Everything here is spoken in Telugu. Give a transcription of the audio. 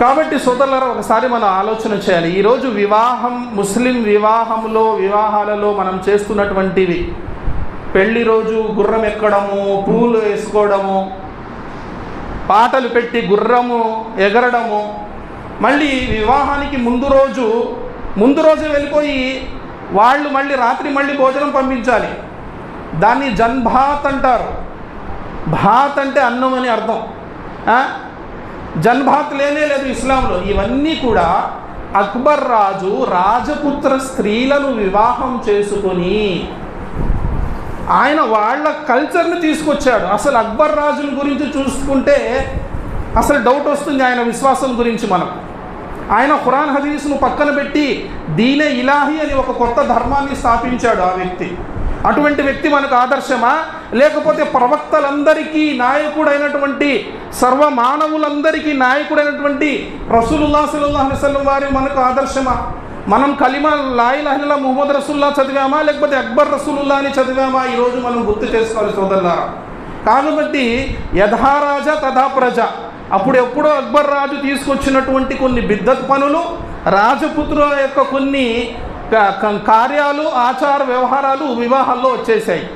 కాబట్టి సోదరులారా ఒకసారి మనం ఆలోచన చేయాలి. ఈరోజు వివాహం ముస్లిం వివాహంలో వివాహాలలో మనం చేస్తున్నటువంటివి. పెళ్ళి రోజు గుర్రం ఎక్కడము పూలు వేసుకోవడము పాటలు పెట్టి గుర్రము ఎగరడము. మళ్ళీ వివాహానికి ముందు రోజు ముందు రోజు వెళ్ళిపోయి వాళ్ళు మళ్ళీ రాత్రి మళ్ళీ భోజనం పంపించాలి. దాన్ని జన్భాత్ అంటారు. భాత్ అంటే అన్నం అని అర్థం. జన్భాత్ లేనే లేదు ఇస్లాంలో. ఇవన్నీ కూడా అక్బర్ రాజు రాజపుత్ర స్త్రీలను వివాహం చేసుకొని ఆయన వాళ్ళ కల్చర్ని తీసుకొచ్చాడు. అసలు అక్బర్ రాజుల గురించి చూసుకుంటే అసలు డౌట్ వస్తుంది ఆయన విశ్వాసం గురించి మనం. ఆయన ఖురాన్ హదీస్ను పక్కన పెట్టి దీనే ఇలాహి అని ఒక కొత్త ధర్మాన్ని స్థాపించాడు ఆ వ్యక్తి. అటువంటి వ్యక్తి మనకు ఆదర్శమా? లేకపోతే ప్రవక్తలందరికీ నాయకుడైనటువంటి సర్వ మానవులందరికీ నాయకుడైనటువంటి రసూలుల్లా సల్లాహ్ వసల్లం వారి మనకు ఆదర్శమా? మనం కలిమా లాయిలహిల్లా ముహమ్మద్ రసూల్లా చదివామా? లేకపోతే అక్బర్ రసూలుల్లా అని చదివామా ఈరోజు మనం గుర్తు చేసుకోవాలి సోదరులారా. కాబట్టి యథారాజ తథా ప్రజ. అప్పుడు ఎప్పుడో అక్బర్ రాజు తీసుకొచ్చినటువంటి కొన్ని బిద్దత్ పనులు రాజపుత్రుల యొక్క కొన్ని కార్యాలు ఆచార వ్యవహారాలు వివాహాల్లో వచ్చేసాయి.